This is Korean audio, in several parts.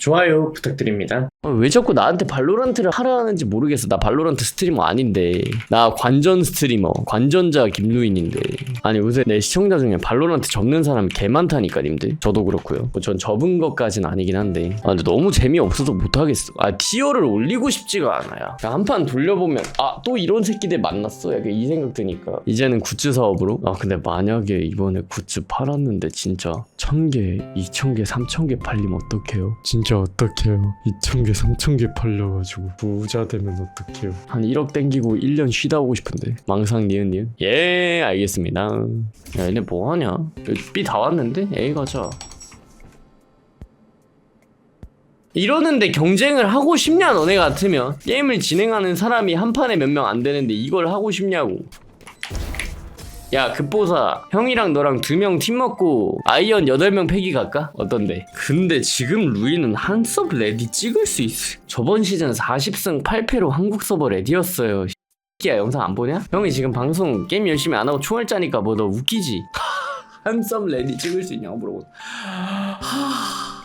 좋아요 부탁드립니다. 어, 왜 자꾸 나한테 발로란트를 하라 하는지 모르겠어. 나 발로란트 스트리머 아닌데. 나 관전 스트리머, 관전자 김루인인데. 아니 요새 내 시청자 중에 발로란트 접는 사람이 개 많다니까 님들. 저도 그렇고요. 뭐 전 접은 것까진 아니긴 한데. 아 근데 너무 재미없어서 못하겠어. 아 티어를 올리고 싶지가 않아요. 한 판 돌려보면 아 또 이런 새끼들 만났어. 약간 이 생각 드니까. 이제는 굿즈 사업으로. 아 근데 만약에 이번에 굿즈 팔았는데 진짜 천 개, 이천 개, 삼천 개 팔리면 어떡해요? 진짜 어떡해요? 이천 개, 삼천 개 팔려가지고 부자 되면 어떡해요? 한 1억 땡기고 1년 쉬다 오고 싶은데 망상 니은 니은? 예 알겠습니다. 야 얘네 뭐하냐? B 다 왔는데? A 가자. 이러는데 경쟁을 하고 싶냐 너네 같으면 게임을 진행하는 사람이 한 판에 몇 명 안 되는데 이걸 하고 싶냐고 야 급보사 형이랑 너랑 두 명 팀 먹고 아이언 8명 패기 갈까? 어떤데? 근데 지금 루이는 한 서브 레디 찍을 수 있어 저번 시즌 40승 8패로 한국 서버 레디였어요 야 영상 안 보냐? 형이 지금 방송 게임 열심히 안 하고 총알 짜니까 뭐 너 웃기지? 한 서브 레디 찍을 수 있냐고 물어보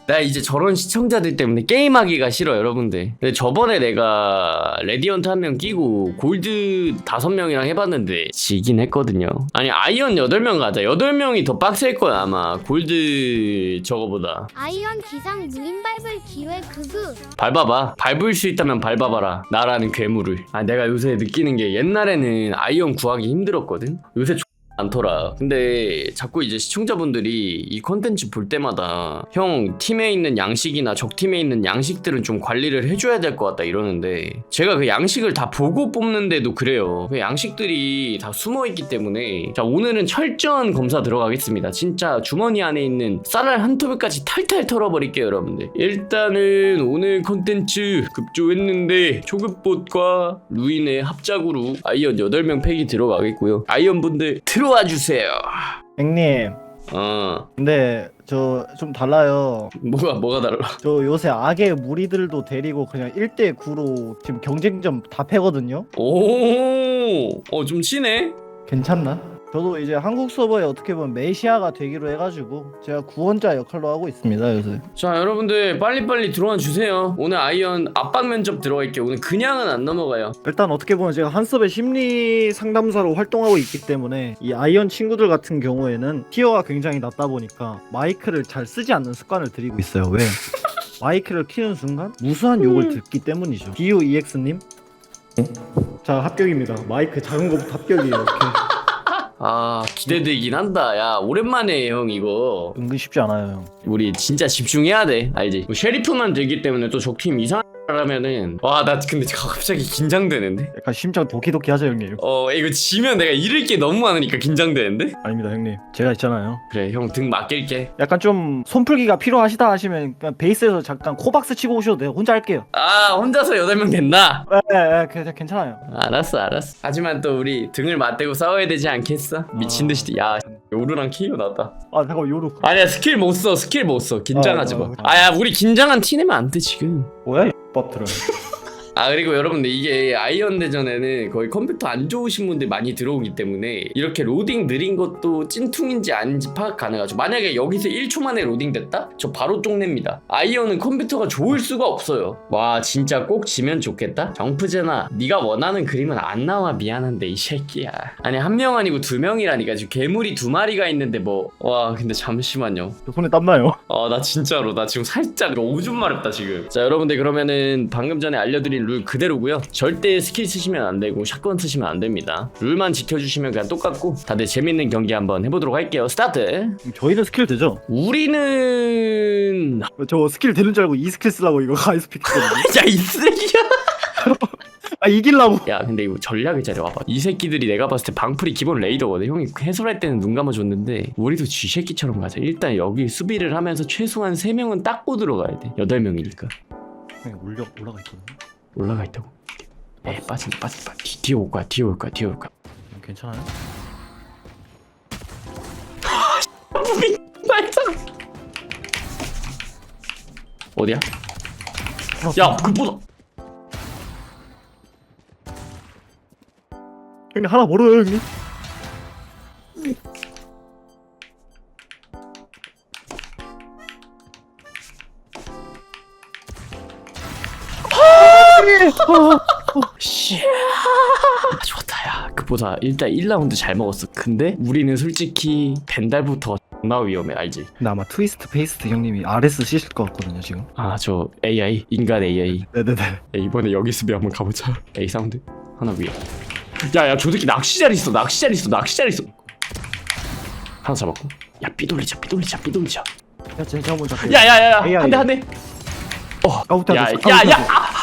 나 이제 저런 시청자들 때문에 게임하기가 싫어 여러분들. 근데 저번에 내가 레디언트 한 명 끼고 골드 다섯 명이랑 해봤는데 지긴 했거든요. 아니 아이언 8명 가자. 8명이 더 빡셀 거야 아마. 골드 저거보다. 아이언 기상 무인 밟을 기회 그그 밟아봐. 밟을 수 있다면 밟아봐라. 나라는 괴물을. 아 내가 요새 느끼는 게 옛날에는 아이언 구하기 힘들었거든. 요새 많더라. 근데 자꾸 이제 시청자분들이 이 컨텐츠 볼 때마다 형 팀에 있는 양식이나 적 팀에 있는 양식들은 좀 관리를 해줘야 될 것 같다 이러는데 제가 그 양식을 다 보고 뽑는데도 그래요. 그 양식들이 다 숨어 있기 때문에 자 오늘은 철저한 검사 들어가겠습니다. 진짜 주머니 안에 있는 쌀알 한 토백까지 탈탈 털어버릴게요 여러분들. 일단은 오늘 컨텐츠 급조했는데 초급봇과 루인의 합작으로 아이언 8명 팩이 들어가겠고요. 아이언 분들 들어 와 주세요. 형님 어 근데 저 좀 달라요 뭐가 뭐가 달라? 저 요새 악의 무리들도 데리고 그냥 1대 9로 지금 경쟁점 다 패거든요 오어좀 치네. 괜찮나? 저도 이제 한국 서버에 어떻게 보면 메시아가 되기로 해가지고 제가 구원자 역할로 하고 있습니다 요새 자 여러분들 빨리빨리 들어와 주세요. 오늘 아이언 압박 면접 들어갈게요. 오늘 그냥은 안 넘어가요. 일단 어떻게 보면 제가 한섭의 심리 상담사로 활동하고 있기 때문에 이 아이언 친구들 같은 경우에는 티어가 굉장히 낮다 보니까 마이크를 잘 쓰지 않는 습관을 들이고 있어요 왜? 마이크를 키는 순간 무수한 욕을 듣기 때문이죠 DOEX님 자 합격입니다 마이크 작은 거부터 합격이에요 이렇게. 아 기대되긴 한다. 야 오랜만에 형 이거. 은근 쉽지 않아요 형 우리 진짜 집중해야 돼 알지? 뭐 쉐리프만 들기 때문에 또 적팀 이상 하면은 와 나 근데 갑자기 긴장되는데? 약간 심장 도키도키 하죠 형님? 어 이거 지면 내가 잃을 게 너무 많으니까 긴장되는데? 아닙니다 형님. 제가 있잖아요. 그래 형 등 맡길게. 약간 좀 손풀기가 필요하시다 하시면 그냥 베이스에서 잠깐 코박스 치고 오셔도 돼요. 혼자 할게요. 아 혼자서 8명 됐나? 에에 괜찮아요. 알았어 알았어. 하지만 또 우리 등을 맞대고 싸워야 되지 않겠어? 미친 듯이. 야 요루랑 키로 나왔다. 아 잠깐 요루. 아니야 스킬 못 써 스킬 못 써. 긴장하지 어, 마. 어, 어. 아야 우리 긴장한 티 내면 안 돼 지금. 뭐야 이 밥들은 아 그리고 여러분들 이게 아이언 대전에는 거의 컴퓨터 안 좋으신 분들 많이 들어오기 때문에 이렇게 로딩 느린 것도 찐퉁인지 아닌지 파악 가능하죠. 만약에 여기서 1초 만에 로딩 됐다? 저 바로 쪽냅니다. 아이언은 컴퓨터가 좋을 수가 없어요. 와 진짜 꼭 지면 좋겠다? 정프제나 네가 원하는 그림은 안 나와. 미안한데 이 새끼야. 아니 한 명 아니고 두 명이라니까. 지금 괴물이 두 마리가 있는데 뭐. 와 근데 잠시만요. 저 손에 땀나요? 아 나 진짜로. 나 지금 살짝 오줌 마렵다 지금. 자 여러분들 그러면은 방금 전에 알려드린 룰 그대로고요. 절대 스킬 쓰시면 안 되고 샷건 쓰시면 안 됩니다. 룰만 지켜주시면 그냥 똑같고 다들 재밌는 경기 한번 해보도록 할게요. 스타트! 저희는 스킬 되죠? 우리는 저 스킬 되는 줄 알고 이 스킬 쓰려고 이거 아이스피크 때문에 야이 쓰레기야! 아 이길라고. 야 근데 이거 전략을 잘 와봐. 이 새끼들이 내가 봤을 때 방풀이 기본 레이더거든. 형이 해설할 때는 눈 감아줬는데 우리도 쥐새끼처럼 가자. 일단 여기 수비를 하면서 최소한 3명은 닦고 들어가야 돼. 8명이니까. 그냥 올려 올라가 있거든요 올라가 있다고. 에 빠진다 빠진다. 뒤, 뒤에 올 거야 뒤에 올 거야 뒤에 올 거야. 괜찮아요? 어디야? 야 그보다. 형님 하나 멀어요 형님 보다 일단 1라운드 잘 먹었어. 근데 우리는 솔직히 벤달부터 나 위험해 알지? 근데 아마 트위스트 페이스트 형님이 RS 쓰실 것 같거든요 지금. 아 저 AI 인간 AI 네네네. 야, 이번에 여기 수비 한번 가보자. A 사운드? 하나 위에. 야야 저 새끼 낚시 잘 있어 낚시 잘 있어 낚시 잘 있어. 하나 잡았고. 야 삐돌리자 삐돌리자 삐돌리자. 야 제가 한번 잡게요 야야야야 AI. 한대 한대. 까부터 야야 야 아,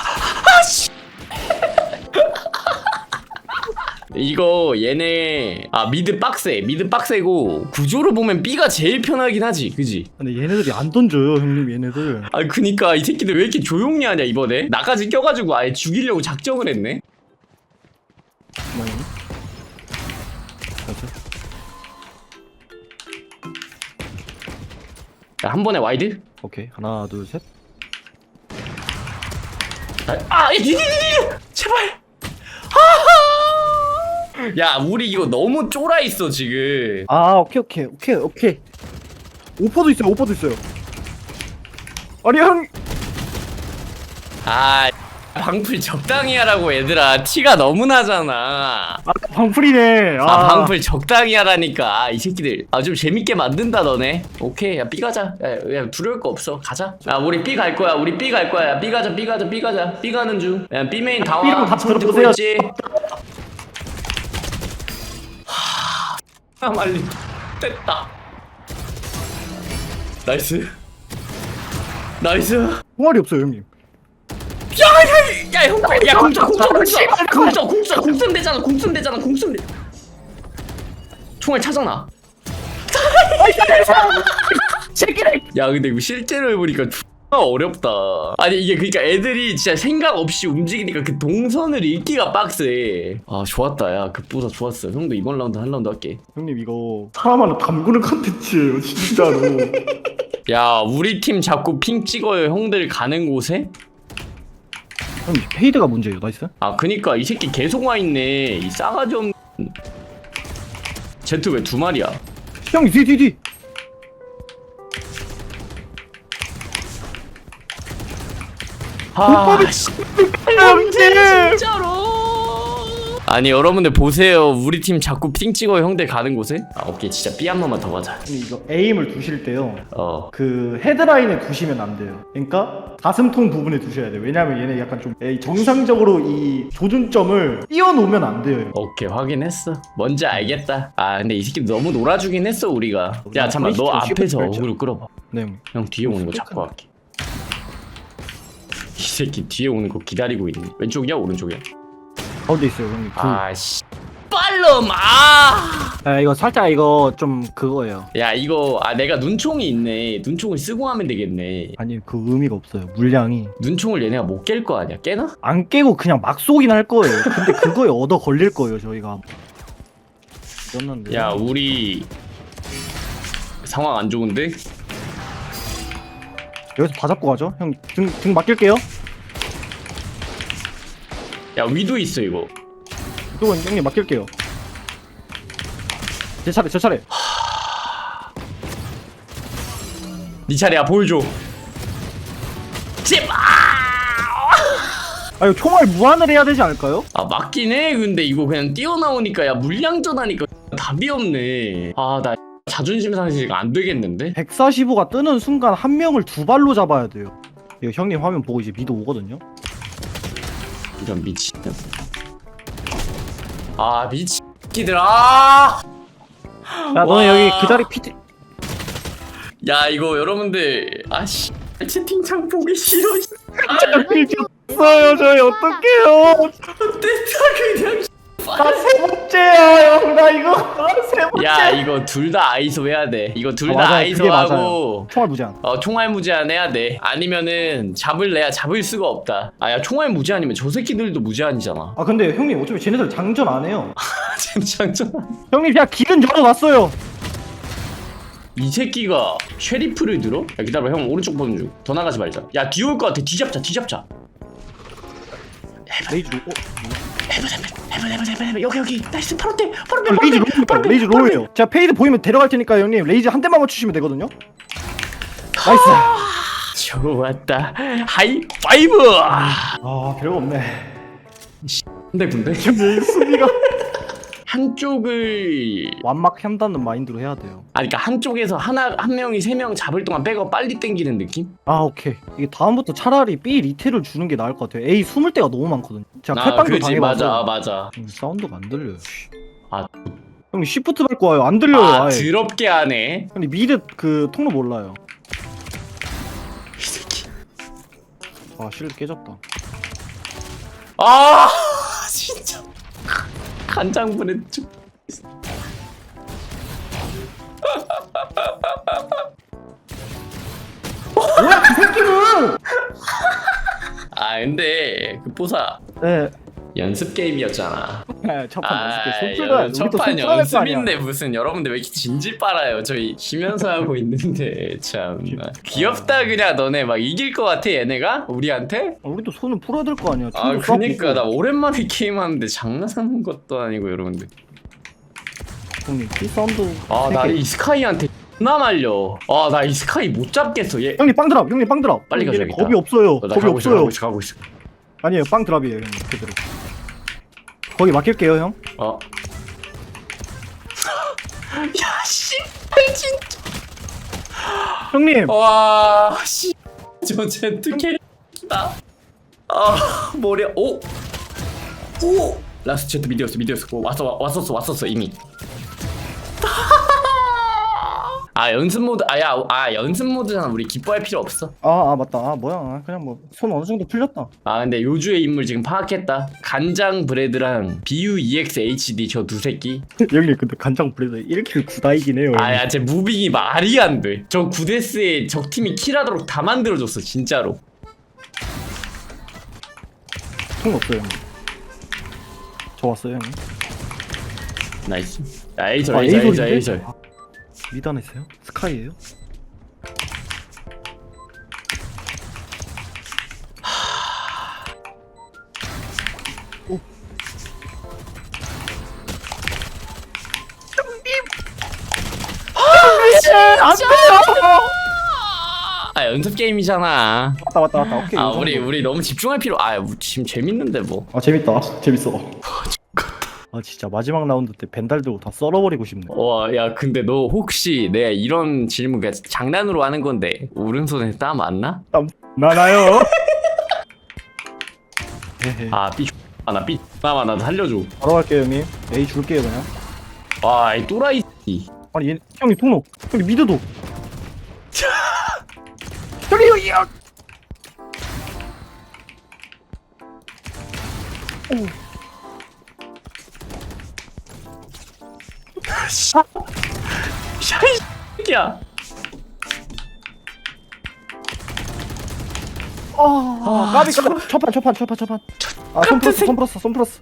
이거 얘네 아 미드 빡세 미드 빡세고 구조로 보면 B가 제일 편하긴 하지 그지? 근데 얘네들이 안 던져요 형님 얘네들. 아 그니까 이 새끼들 왜 이렇게 조용히 하냐 이번에? 나까지 껴가지고 아예 죽이려고 작정을 했네. 야, 한 번에 와이드? 오케이 하나 둘셋. 아, 아, 이, 이, 이, 이, 제발. 하하! 야, 우리 이거 너무 쫄아 있어 지금. 아 오케이 오케이 오케이 오케이 오퍼도 있어요 오퍼도 있어요 아니 형 아, 방풀 적당히 하라고 얘들아. 티가 너무 나잖아. 아, 방풀이네 아, 아, 방풀 적당히 하라니까. 아, 이 새끼들. 아, 좀 재밌게 만든다 너네. 오케이, 야, B 가자. 야, 야 두려울 거 없어. 가자. 야, 우리 B 갈 거야. 우리 B 갈 거야. 야, B 가자, B 가자, B 가자. B 가는 중. 야, B 메인 다 와. B랑 다 들어보세요. 있지? 하, 말리. 됐다. 나이스. 나이스. 총알이 없어요 형님 야, 형, 야, 공짜, 공짜, 공짜, 공짜, 공짜, 공쓰면 되잖아, 공쓰면 되잖아, 공쓰면 돼. 총알 찾아놔. 야, 근데 이거 실제로 해보니까 어렵다. 아니 이게 그러니까 애들이 진짜 생각 없이 움직이니까 그 동선을 읽기가 빡세. 아, 좋았다, 야, 급보다 좋았어. 형도 이번 라운드 한 라운드 할게. 형님 이거 사람 하나 담그는 컨텐츠예요 진짜로 야, 우리 팀 자꾸 핑 찍어요, 형들 가는 곳에? 형님 페이드가 문제예요 나이스 아 그니까 이 새끼 계속 와 있네 이 싸가지 없는 제트 왜 두 마리야 형님 뒤뒤 뒤아 씨, 형님. 진짜로. 아니 여러분들 보세요. 우리 팀 자꾸 핑 찍어 형들 가는 곳에? 아 오케이. 진짜 B 한 번만 더 가자. 이거 에임을 두실 때요. 어. 그 헤드라인에 두시면 안 돼요. 그러니까 가슴통 부분에 두셔야 돼요. 왜냐면 얘네 약간 좀 에이, 정상적으로 이 조준점을 띄워놓으면 안 돼요. 오케이. 확인했어. 뭔지 알겠다. 아 근데 이 새끼 너무 놀아주긴 했어 우리가. 야 잠깐만. 너 앞에서 어그로 끌어봐. 네. 형 뒤에 오는 거 잡고 갈게 이 새끼 뒤에 오는 거 기다리고 있네 왼쪽이야 오른쪽이야 가운데 있어요, 형님. 그, 아씨 빨럼 아 아, 이거 살짝 이거 좀 그거예요. 야 이거 아 내가 눈총이 있네 눈총을 쓰고 하면 되겠네 아니 그 의미가 없어요. 물량이 눈총을 얘네가 못 깰 거 아니야 깨나? 안 깨고 그냥 막 쏘긴 할 거예요. 근데 그거에 얻어 걸릴 거예요, 저희가. 야 우리 상황 안 좋은데? 여기서 다 잡고 가죠. 형 등 등 맡길게요. 야 위도 있어 이거 이쪽은 형님 맡길게요. 제 차례, 제 차례. 네 차례야 보여줘 제발 아 이거 총알 무한을 해야 되지 않을까요? 아 맞긴 해 근데 이거 그냥 뛰어나오니까 야 물량전 하니까 답이 없네 아나 자존심 상실가 안 되겠는데? 145가 뜨는 순간 한 명을 두 발로 잡아야 돼요. 이거 형님 화면 보고 이제 미드 오거든요. 이런 미친 아 미친기들 아 야 너네 와. 여기 그 자리 피트 야 이거 여러분들 아씨 채팅창 보기 싫어 없어요 저희 어떡해요 됐다 그냥 나 세 번째야 형. 나 이거 나세 번째. 야 이거 둘 다 아이소 해야 돼. 이거 둘 아, 다 맞아요. 아 이소 그게 하고 맞아요. 총알 무제한. 어 총알 무제한 해야 돼. 아니면은 잡을래야 잡을 수가 없다. 아야 총알 무제한이면 저 새끼들도 무제한이잖아. 아 근데 형님 어차피 쟤네들 장전 안 해요. 진짜 형님 그냥 길은 열어놨어요. 이 새끼가 쉐리프를 들어? 야 기다려 형 오른쪽 보는 중더 나가지 말자. 야 뒤올 것 같아. 뒤잡자 뒤잡자. 레이즈 로 어? 해보 해보 해보 해보 해보 해보 여기 여기. 나이스. 바로 때 바로 때 레이즈 때. 로우니까 레이즈. 로우예요. 제가 페이드 보이면 데려갈 테니까 형님. 레이즈 한 대만 맞추시면 되거든요. 나이스. 좋았다. 하이파이브! 아 별거 없네. 근데 군대? 형님 수비가 한쪽을 완막 한다는 마인드로 해야 돼요. 아 그러니까 한쪽에서 하나 한 명이 세 명 잡을 동안 백업 빨리 땡기는 느낌? 아 오케이. 이게 다음부터 차라리 B 리테를 주는 게 나을 것 같아요. A 숨을 때가 너무 많거든요. 제가 아 칼빵도 그지. 맞아 당해봐서. 맞아 음, 사운드가 안 들려요. 아, 형님 시프트 밟고 와요. 안 들려요. 아 아 예. 더럽게 하네. 형님 미드 그 통로 몰라요. 이 새끼. 아 실드 깨졌다. 아 진짜 간장분해 좀 뭐야 그 새끼는! 아 근데 그 뽀사. 네. 연습 게임이었잖아. 네, 첫판 아 연습해. 손질을 우리 또 첫판 손질할 거 아니야. 연습인데 무슨 여러분들 왜 이렇게 진지 빨아요? 저희 쉬면서 하고 있는데 참. 귀엽다. 그냥 너네 막 이길 것 같아 얘네가? 우리한테? 아, 우리도 손은 풀어야 될 거 아니야. 아 팀도 그니까. 나 오랜만에 게임하는데 장난하는 것도 아니고 여러분들. 형님 키 사운드 아세나 개. 이 스카이한테 말려. 아 나 이 스카이 못 잡겠어. 얘 형님 빵 드랍. 형님 빵 드랍. 빨리 형님, 가져야겠다. 겁이 없어요. 어, 나 겁이 가고 있어 없어요. 가고 있어 가고 있어. 아니에요 빵 드랍이에요 형님 그대로 거기 맡길게요 형 어. 야, 씨, 진짜. 형님 와, 씨. 저 제트 캐릭다. 아, 머리, 오. 오. 라스트 제트 미디어스, 미디어스. 오, 왔어, 와- 왔었어, 왔었어, 이미. 아, 연습 모드, 아, 야, 아, 연습 모드잖아. 우리 기뻐할 필요 없어. 아, 아 맞다 아 뭐야 아, 그냥 뭐 손 어느 정도 풀렸다 아, 근데 요주의 인물 지금 파악했다. 간장 브레드랑 BU EX HD 저 두 새끼. 형님 근데 간장 브레드 1킬 9다이긴 해요 아, 야, 제 무빙이 말이 안 돼. 저 구데스에 적 팀이 킬하도록 다 만들어줬어, 진짜로. 통 없어요 형님 저 왔어요 형님 나이스. 야, 아, 에이설인데? 에이설. 아, 미단 했어요? 스카이예요? 오. 형님! 안 돼요! 아, 연습 게임이잖아. 맞다 맞다 맞다 오케이 아, 이 우리. 우리 너무 집중할 필요, 아, 우- 지금 재밌는데, 뭐. 아 재밌다 재밌어 아 진짜 마지막 라운드 때 벤달 들고 다 썰어버리고 싶네 와, 야, 근데 너 혹시 내가 이런 질문 그냥 장난으로 하는 건데, 오른손에 땀 안 나? 나나요? 헤헤 아, 삐, 아, 나 삐, 나만 나 살려줘. 바로 갈게요 형님 A 줄게요 그냥 와, 이 또라이. 아니 얘 형님 통로 형님 미드도 형님 야 오. 이 새끼야. 아, 까비 까비 첫판 첫판 첫판 첫판 아손 플러스 손 플러스 손 플러스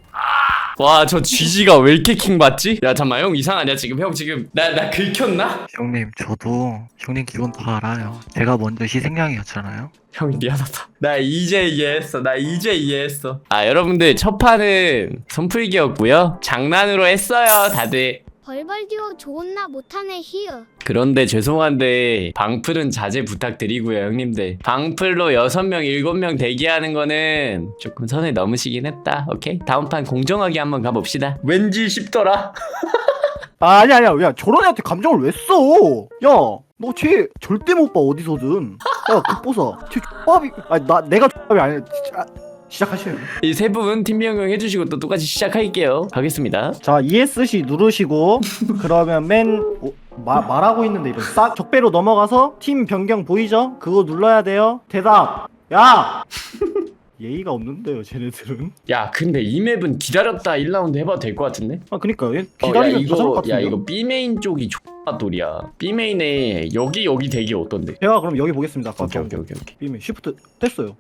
와, 저 GG가 왜 이렇게 킹 받지? 야, 잠깐만, 형 이상하냐, 지금? 형 지금, 나, 나 긁혔나? 형님 저도 형님 기분 다 알아요 제가 먼저 희생양이었잖아요 형이 미안하다. 나 이제 이해했어. 나 이제 이해했어. 아, 여러분들, 첫 판은 손풀기였고요 장난으로 했어요, 다들. 벌벌 듀오 좋은나 못하네 히읗 그런데 죄송한데 방풀은 자제 부탁드리고요 형님들. 방풀로 6명 7명 대기하는 거는 조금 선을 넘으시긴 했다 오케이? 다음 판 공정하게 한번 가봅시다. 왠지 쉽더라? 아 아니 아니야. 야 저런 애한테 감정을 왜 써 야너쟤 절대 못 봐 어디서든. 야 급보사. 쟤 X밥이 아니 나 내가 X밥이 아니야 진짜 시작하시요 이세분팀 변경 해주시고 또 똑같이 시작할게요. 가겠습니다. 자 ESC 누르시고 그러면 맨 오, 마, 말하고 있는데 이런 싹 적배로 넘어가서 팀 변경 보이죠? 그거 눌러야 돼요. 대답. 야! 예의가 없는데요 쟤네들은. 야 근데 이 맵은 기다렸다 1라운드 해봐도 될 것 같은데? 아 그니까 얘 어, 야 기다리면 다 잡을 것 이거 같은데 야 이거 B메인 쪽이 X가 돌이야. B메인에 여기 여기 대기 어떤데? 제가 그럼 여기 보겠습니다 아까 오케이 오케이 오케이 오케이. 이미 시프트 뗐어요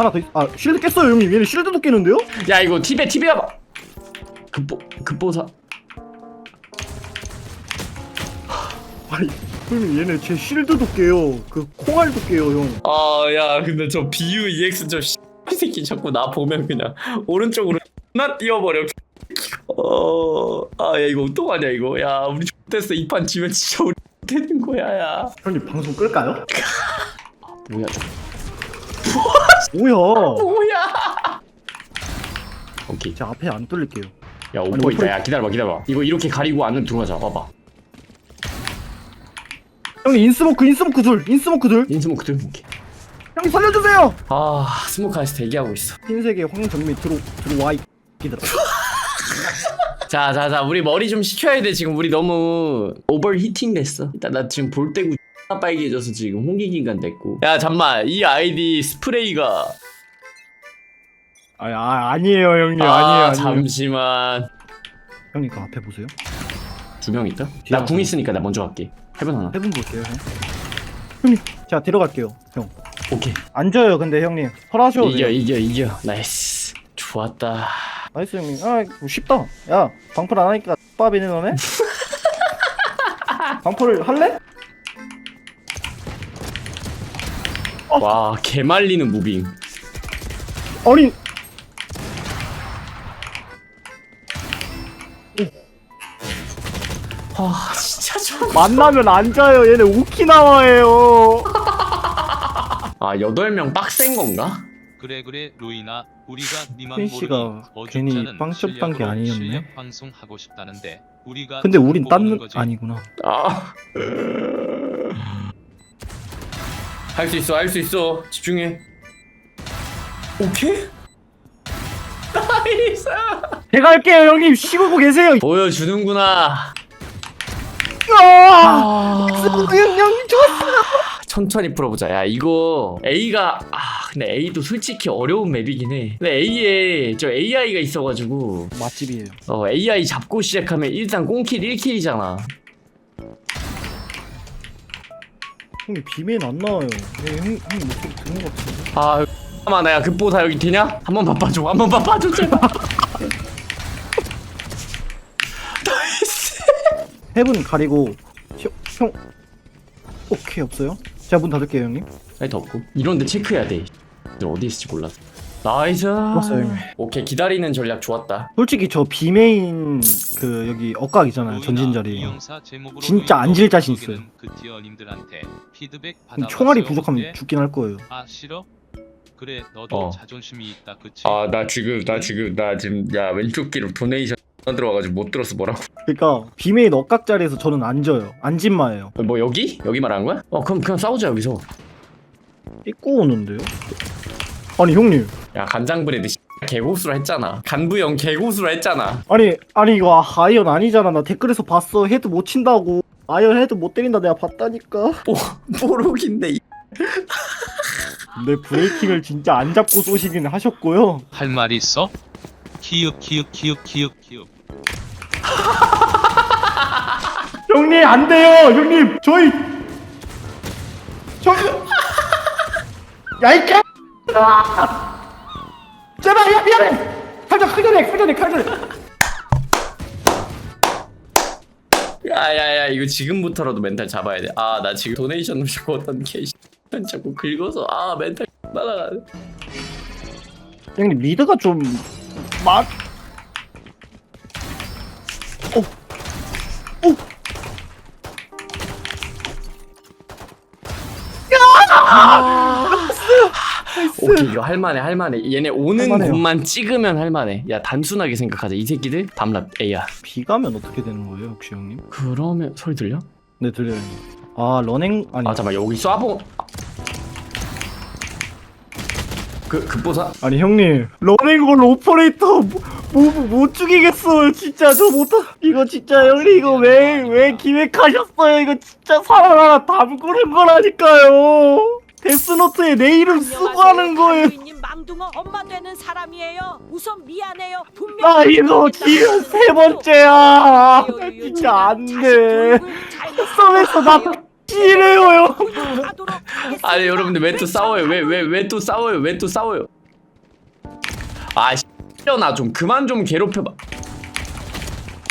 하나 더 있... 아 실드 깼어요 형님. 얘는 실드도 깨는데요? 야 이거 티베 티베 봐봐 급보 급보사. 아니 형님 얘네 제 실드도 깨요. 그 콩알도 깨요 형. 아야 근데 저 BU EX 저 씨, 새끼 자꾸 나 보면 그냥 오른쪽으로 나 뛰어버려. 어아 야 이거 어떡하냐 이거. 야 우리 됐어. 이 판 지면 진짜 우리 되는 거야 야. 형님 방송 끌까요? 뭐야 저 뭐야? 뭐야? 오케이. 제가 앞에 안 뚫릴게요. 야 오퍼 있다. 야 기다려봐 기다려봐. 이거 이렇게 가리고 안으로 들어가자. 봐봐. 형님 인스모크 인스모크 둘 인스모크 둘. 인스모크 들고 오케이. 형님 살려주세요. 아 스모카에서 대기하고 있어. 흰색의 황정미 들어 들어와 이기더라. 자자자 우리 머리 좀 식혀야 돼 지금. 우리 너무 오버히팅 됐어. 일단 나 지금 볼 때고 빨개져서 지금 홍기기간 됐고 야 잠만 이 아이디 스프레이가 아, 아 아니에요 형님 아 아니에요 아니에요. 잠시만 형님 그 앞에 보세요. 두 명 있다? 나 궁. 있으니까 나 먼저 갈게 해본 하나 해본 볼게요 형. 형님 제가 데려갈게요 형. 오케이 앉아요 근데 형님 설하셔도 이겨 돼요. 이겨 이겨 나이스 좋았다 나이스 형님. 아 이거 쉽다. 야 방풀 안 하니까 밥이네 너네. 방풀을 할래? 와 개말리는 무빙 아니 아 진짜 좀 만나면 앉아요. 얘네 오키나와예요. 아 여덟 명 빡센 건가? 그래 그래 루이나 우리가 니만 모르니 괜히 빵점 딴게 실력으로 아니었네. 실력 방송하고 싶다는데 우리가 근데 우린 딴 거지. 아니구나. 아. 할 수 있어, 할 수 있어. 집중해. 오케이? 나이스! 제가 할게요 형님. 쉬고 계세요. 보여주는구나. 아, 아, 형님 좋았어. 천천히 풀어보자. 야, 이거 A가 아, 근데 A도 솔직히 어려운 맵이긴 해. 근데 A에 저 AI가 있어가지고 맛집이에요. 어 AI 잡고 시작하면 일단 꽁킬 1킬이잖아. 형님 비밀 안 나와요. 네, 형, 형님 목소리 듣는 것 같은데. 아, 잠깐만, 나야 급보사 여기 되냐? 한 번만 봐줘, 한 번만 봐줘, 제발. 해분 가리고 형, 형 오케이 없어요? 제가 문 닫을게요 형님. 아니 덥고 이런데 체크해야 돼 어디 있을지 몰라서 나이스 좋았어요, 형님. 오케이 기다리는 전략 좋았다 솔직히 저 비메인 그 여기 억각 있잖아요 루이나 전진 자리. 이 영사 제목으로 진짜 앉을 자신 있어요. 그 티어님들한테 피드백 받아 총알이 부족하면 죽긴 할 거예요. 아 싫어? 그래 너도 어. 자존심이 있다 그치? 아 나 지금 나 지금 나 지금 야 왼쪽 귀로 도네이션 들어와가지고 못 들었어 뭐라고 그러니까 비메인 억각 자리에서 저는 앉아요. 앉은 마예요. 뭐 여기? 여기 말하는 거야? 어 그럼 그냥 싸우자 여기서 삐꼬 오는데요? 아니 형님. 야 간장브레드 씨, 개고수라 했잖아 간부형 개고수라 했잖아 아니 아니 이거 아, 아이언 아니잖아. 나 댓글에서 봤어. 헤드 못 친다고. 아이언 헤드 못 때린다 내가 봤다니까. 뽀, 뽀록인데 이- 근데 브레이킹을 진짜 안 잡고 쏘시긴 하셨고요. 할 말 있어? 키읔 키읔 키읔 키읔 키읔 형님 안 돼요. 형님 저희 저희 야이 개. 아! 제발 야 미안해. 칼전 칼전해 칼전해 칼전해. 야야야 이거 지금부터라도 멘탈 잡아야 돼 아 나 지금 도네이션 주고 어떤 개씨 자꾸 긁어서 아 멘탈 날아가네 형님 미드가 좀 막. 오. 오. 오케이 이거 할만해 할만해. 얘네 오는 할만해요. 곳만 찍으면 할만해. 야 단순하게 생각하자. 이 새끼들? 밤랍 A야 비 가면 어떻게 되는 거예요, 혹시 형님? 그러면 소리 들려? 네 들려요. 형님. 아 러닝? 아니 아 잠깐 여기 쏴보. 그 급보사? 아니 형님. 러닝걸 오퍼레이터 못, 못 죽이겠어요 진짜. 저 못하 이거 진짜 형님 이거 왜 왜 기획하셨어요? 이거 진짜 사람 하나 담그는 거라니까요 데스노트에 내 이름 쓰고 하는 거예요. 님 망둥어 엄마 되는 사람이에요. 우선 미안해요. 분명 나 이거 지금 세 번째야. 나 진짜 안 돼. 썸에서 나 싫어요. 형. 아니 여러분들 왜 또 싸워요? 왜 왜 왜 또 싸워요? 왜 또 싸워요? 아 씨려나 좀 그만 좀 괴롭혀봐.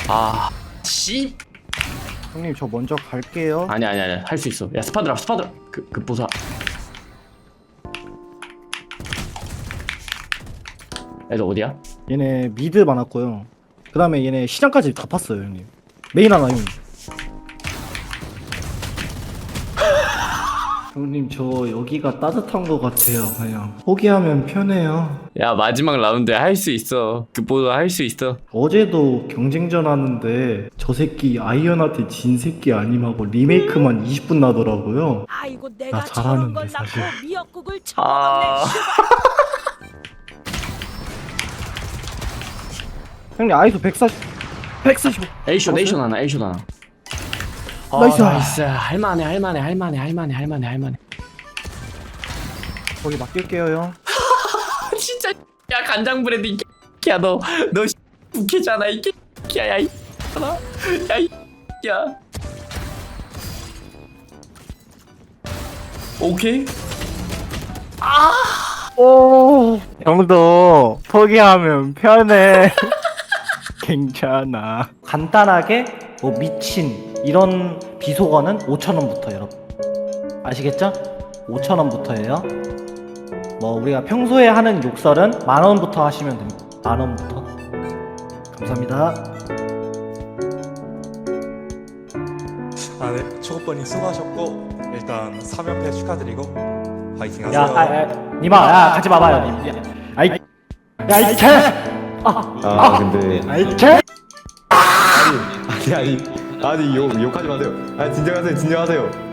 아 씨. 형님 저 먼저 갈게요. 아니 아니 아니 할 수 있어. 야 스파드랍 스파드랍 그 급보사 애들 어디야? 얘네 미드 많았고요. 그 다음에 얘네 시장까지 다 팠어요 형님. 메인 하나 형님. 형님 저 여기가 따뜻한 것 같아요 그냥. 포기하면 편해요. 야 마지막 라운드에 할수 있어. 그보다 할 수 있어. 어제도 경쟁전 하는데 저 새끼 아이언한테 진 새끼 아님하고 리메이크만 20분 나더라고요. 아이고 내가 잘하는데, 걸 낳고 사실. 미역국을 아. 형님 아이소 140 145 에이쇼? 에이쇼 하나 에이쇼 하나. 어, 나이스. 나이스. 할만해 할만해 할만해 할만해 할만해 할만해. 거기 맡길게요 형. 진짜 야 간장 브레드 이 X야 너너 부캐잖아 이 X야 야이 야이 야. 오케이. 오. 형도 포기하면 편해 괜찮아 간단하게 뭐 미친 이런 비속어는 5천원부터 여러분 아시겠죠? 5천원부터예요 뭐 우리가 평소에 하는 욕설은 만 원부터 하시면 됩니다 만 원부터 감사합니다 아, 네. 초급번님 수고하셨고 일단 3연패 축하드리고 파이팅 하세요. 야, 아, 아, 니마, 야, 같이 봐봐요, 님. 야, 아이, 야, 이 개! 아 근데 아이, 개! 아니 아니 아니 욕 욕하지 마세요. 아니 진정하세요 진정하세요.